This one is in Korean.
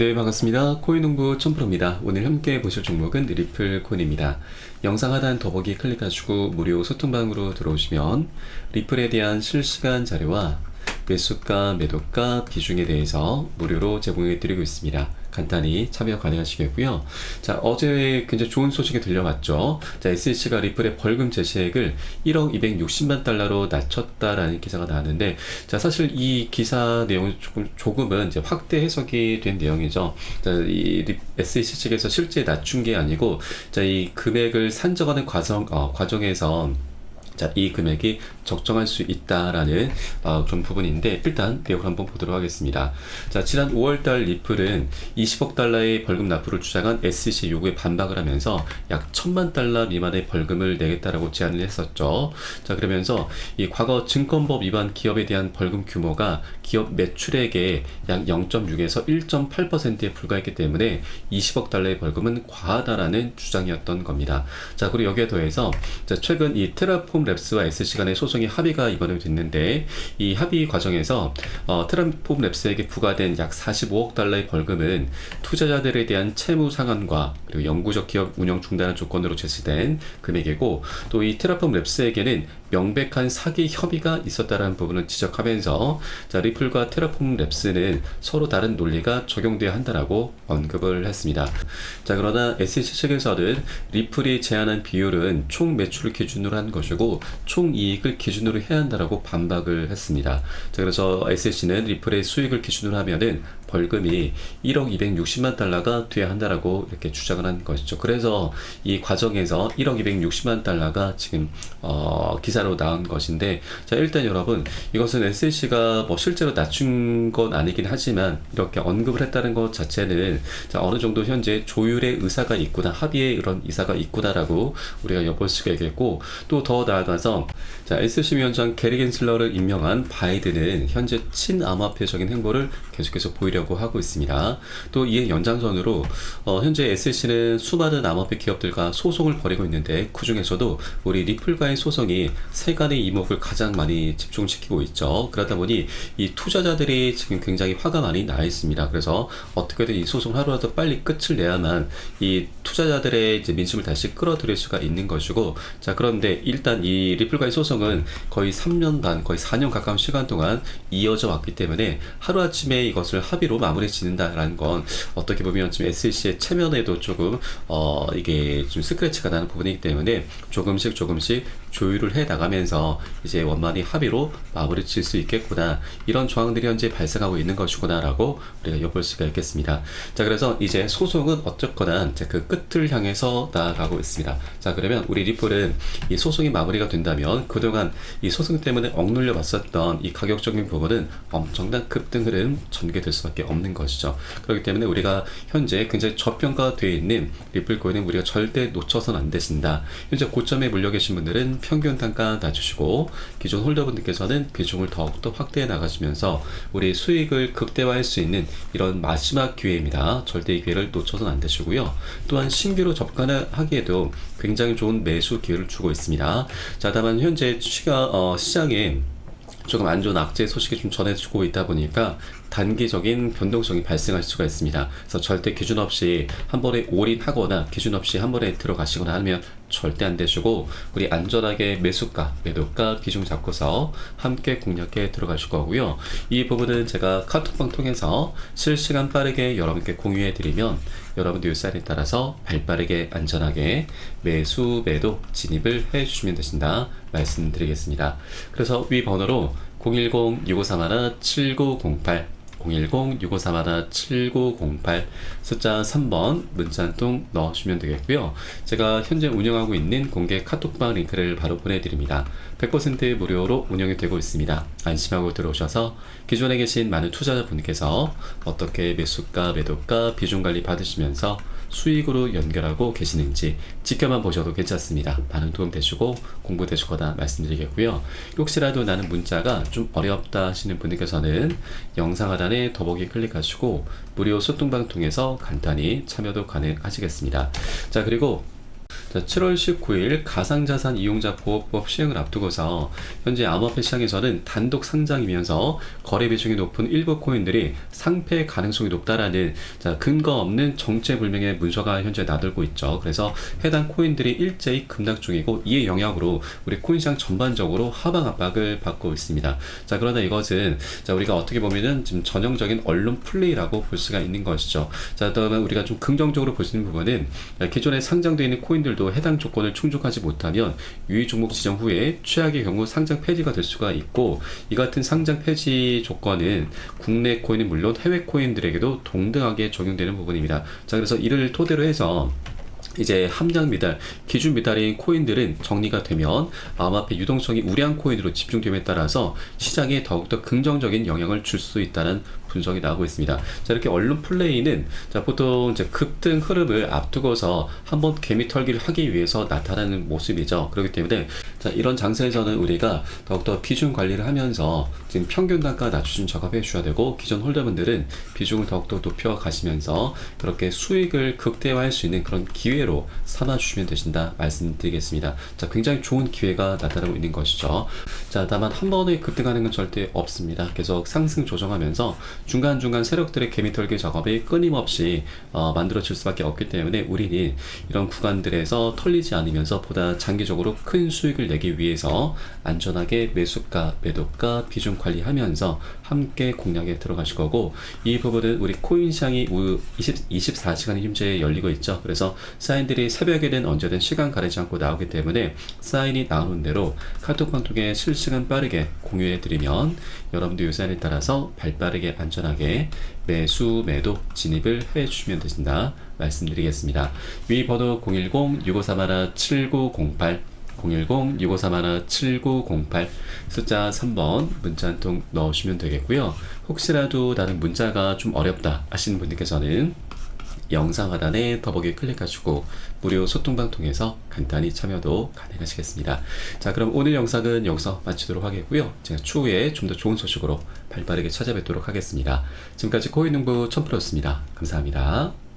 네, 반갑습니다. 코인농부 첨프로입니다. 오늘 함께 보실 종목은 리플 코인입니다. 영상 하단 더보기 클릭하시고 무료 소통방으로 들어오시면 리플에 대한 실시간 자료와 매수가, 매도가, 비중에 대해서 무료로 제공해 드리고 있습니다. 간단히 참여 가능하시겠고요. 자, 어제 굉장히 좋은 소식이 들려왔죠. 자, SEC가 리플의 벌금 제시액을 1억 260만 달러로 낮췄다라는 기사가 나왔는데, 자, 사실 이 기사 내용이 조금, 조금은 이제 확대 해석이 된 내용이죠. 자, 이 SEC 측에서 실제 낮춘 게 아니고, 자, 이 금액을 산정하는 과정, 어, 과정에서 자, 이 금액이 적정할 수 있다라는 어, 그런 부분인데 일단 내용 한번 보도록 하겠습니다. 자, 지난 5월달 리플은 20억 달러의 벌금 납부를 주장한 SEC 요구에 반박을 하면서 약 천만 달러 미만의 벌금을 내겠다라고 제안을 했었죠. 자, 그러면서 이 과거 증권법 위반 기업에 대한 벌금 규모가 기업 매출액의 약 0.6에서 1.8%에 불과했기 때문에 20억 달러의 벌금은 과하다라는 주장이었던 겁니다. 자, 그리고 여기에 더해서 자, 최근 이 테라폼 랩스와 SC 간의 소송이 합의가 이번에 됐는데 이 합의 과정에서 어, 트럼폼 랩스에게 부과된 약 45억 달러의 벌금은 투자자들에 대한 채무 상환과 그리고 영구적 기업 운영 중단을 조건으로 제시된 금액이고 또 이 트라폼 랩스에게는 명백한 사기 협의가 있었다라는 부분을 지적하면서 자, 리플과 테라폼 랩스는 서로 다른 논리가 적용돼야 한다라고 언급을 했습니다. 자, 그러나 SEC 측에서는 리플이 제안한 비율은 총 매출을 기준으로 한 것이고 총 이익을 기준으로 해야 한다라고 반박을 했습니다. 자, 그래서 SEC는 리플의 수익을 기준으로 하면은 벌금이 1억 260만 달러가 돼야 한다라고 이렇게 주장을 한 것이죠. 그래서 이 과정에서 1억 260만 달러가 지금 어, 기사로 나온 것인데 자 일단 여러분 이것은 SLC가 뭐 실제로 낮춘 건 아니긴 하지만 이렇게 언급을 했다는 것 자체는 자 어느 정도 현재 조율의 의사가 있구나 합의의 이런 의사가 있구나라고 우리가 엿볼 수가 있겠고 또 더 나아가서 자 SLC 위원장 게리 겐슬러를 임명한 바이든은 현재 친암호화폐적인 행보를 계속해서 보이려 하려고 하고 있습니다. 또 이에 연장선으로 어, 현재 SLC는 수많은 암호화폐 기업들과 소송을 벌이고 있는데 그 중에서도 우리 리플과의 소송이 세간의 이목을 가장 많이 집중시키고 있죠. 그러다 보니 이 투자자들이 지금 굉장히 화가 많이 나 있습니다. 그래서 어떻게든 이 소송 하루라도 빨리 끝을 내야만 이 투자자들의 이제 민심을 다시 끌어들일 수가 있는 것이고 자 그런데 일단 이 리플과의 소송은 거의 3년 반 거의 4년 가까운 시간 동안 이어져 왔기 때문에 하루아침에 이것을 합의 로 마무리 짓는다라는 건 어떻게 보면 지금 SLC의 체면에도 조금 어 이게 좀 스크래치가 나는 부분이기 때문에 조금씩 조금씩 조율을 해 나가면서 이제 원만히 합의로 마무리 칠 수 있겠구나 이런 조항들이 현재 발생하고 있는 것이구나라고 우리가 엿볼 수가 있겠습니다. 자 그래서 이제 소송은 어쨌거나 이제 그 끝을 향해서 나아가고 있습니다. 자 그러면 우리 리플은 이 소송이 마무리가 된다면 그동안 이 소송 때문에 억눌려 왔었던 이 가격적인 부분은 엄청난 급등 흐름 전개될 수밖에 없는 것이죠. 그렇기 때문에 우리가 현재 굉장히 저평가되어 있는 리플 코인은 우리가 절대 놓쳐선 안 되신다. 현재 고점에 물려 계신 분들은 평균 단가 낮추시고 기존 홀더분들께서는 비중을 더욱더 확대해 나가시면서 우리 수익을 극대화할 수 있는 이런 마지막 기회입니다. 절대 이 기회를 놓쳐서는 안 되시고요. 또한 신규로 접근하기에도 굉장히 좋은 매수 기회를 주고 있습니다. 자, 다만 현재 시가, 어, 시장에 조금 안 좋은 악재 소식이 좀 전해지고 있다 보니까 단기적인 변동성이 발생할 수가 있습니다. 그래서 절대 기준 없이 한 번에 올인하거나 기준 없이 한 번에 들어가시거나 하면 절대 안 되시고 우리 안전하게 매수가, 매도가 비중 잡고서 함께 공략해 들어가실 거고요. 이 부분은 제가 카톡방 통해서 실시간 빠르게 여러분께 공유해 드리면 여러분 뉴스사에 따라서 발빠르게 안전하게 매수, 매도 진입을 해 주시면 되신다 말씀드리겠습니다. 그래서 위 번호로 010-6531-7908 010-6531-7908 숫자 3번 문자 한 통 넣어주시면 되겠고요. 제가 현재 운영하고 있는 공개 카톡방 링크를 바로 보내드립니다. 100% 무료로 운영이 되고 있습니다. 안심하고 들어오셔서 기존에 계신 많은 투자자분께서 어떻게 매수가, 매도가, 비중 관리 받으시면서 수익으로 연결하고 계시는지 지켜만 보셔도 괜찮습니다. 많은 도움 되시고 공부 되시거나 말씀드리겠고요. 혹시라도 나는 문자가 좀 어렵다 하시는 분들께서는 영상 하단에 더보기 클릭하시고 무료 소통방 통해서 간단히 참여도 가능하시겠습니다. 자 그리고 자, 7월 19일 가상자산 이용자 보호법 시행을 앞두고서 현재 암호화폐 시장에서는 단독 상장이면서 거래 비중이 높은 일부 코인들이 상패 가능성이 높다라는 자, 근거 없는 정체불명의 문서가 현재 나들고 있죠. 그래서 해당 코인들이 일제히 급락 중이고 이의 영향으로 우리 코인 시장 전반적으로 하방 압박을 받고 있습니다. 자, 그러나 이것은 자, 우리가 어떻게 보면은 지금 전형적인 언론 플레이라고 볼 수가 있는 것이죠. 자, 다음에 우리가 좀 긍정적으로 볼 수 있는 부분은 기존에 상장되어 있는 코인들 도 해당 조건을 충족하지 못하면 유의 종목 지정 후에 최악의 경우 상장 폐지가 될 수가 있고 이 같은 상장 폐지 조건은 국내 코인은 물론 해외 코인들에게도 동등하게 적용되는 부분입니다. 자, 그래서 이를 토대로 해서 이제 함량 미달, 기준 미달인 코인들은 정리가 되면 암호화폐 유동성이 우량 코인으로 집중됨에 따라서 시장에 더욱더 긍정적인 영향을 줄 수 있다는 분석이 나오고 있습니다. 자, 이렇게 언론 플레이는 자, 보통 이제 급등 흐름을 앞두고서 한번 개미 털기를 하기 위해서 나타나는 모습이죠. 그렇기 때문에 자, 이런 장세에서는 우리가 더욱더 비중 관리를 하면서 지금 평균 단가 낮추는 작업해 주셔야 되고 기존 홀더분들은 비중을 더욱더 높여 가시면서 그렇게 수익을 극대화할 수 있는 그런 기회 로 삼아 주시면 되신다 말씀드리겠습니다. 자, 굉장히 좋은 기회가 나타나고 있는 것이죠. 자, 다만 한 번에 급등하는 건 절대 없습니다. 계속 상승 조정하면서 중간중간 세력들의 개미 털기 작업이 끊임없이 어, 만들어질 수밖에 없기 때문에 우리는 이런 구간들에서 털리지 않으면서 보다 장기적으로 큰 수익을 내기 위해서 안전하게 매수가, 매도가, 비중 관리하면서 함께 공략에 들어가실 거고 이 부분은 우리 코인 시장이 20, 24시간이 현재 열리고 있죠. 그래서 사인들이 새벽에는 언제든 시간 가리지 않고 나오기 때문에 사인이 나오는 대로 카톡방 통해 실시간 빠르게 공유해 드리면 여러분도 요 사인에 따라서 발빠르게 안전하게 매수, 매도, 진입을 해 주시면 되신다 말씀드리겠습니다. 위 번호 010-6531-7908 010-6531-7908 숫자 3번 문자 한 통 넣으시면 되겠고요. 혹시라도 나는 문자가 좀 어렵다 하시는 분들께서는 영상 하단에 더보기 클릭하시고 무료 소통방 통해서 간단히 참여도 가능하시겠습니다. 자, 그럼 오늘 영상은 여기서 마치도록 하겠고요. 제가 추후에 좀 더 좋은 소식으로 발빠르게 찾아뵙도록 하겠습니다. 지금까지 코인농부 천프로였습니다. 감사합니다.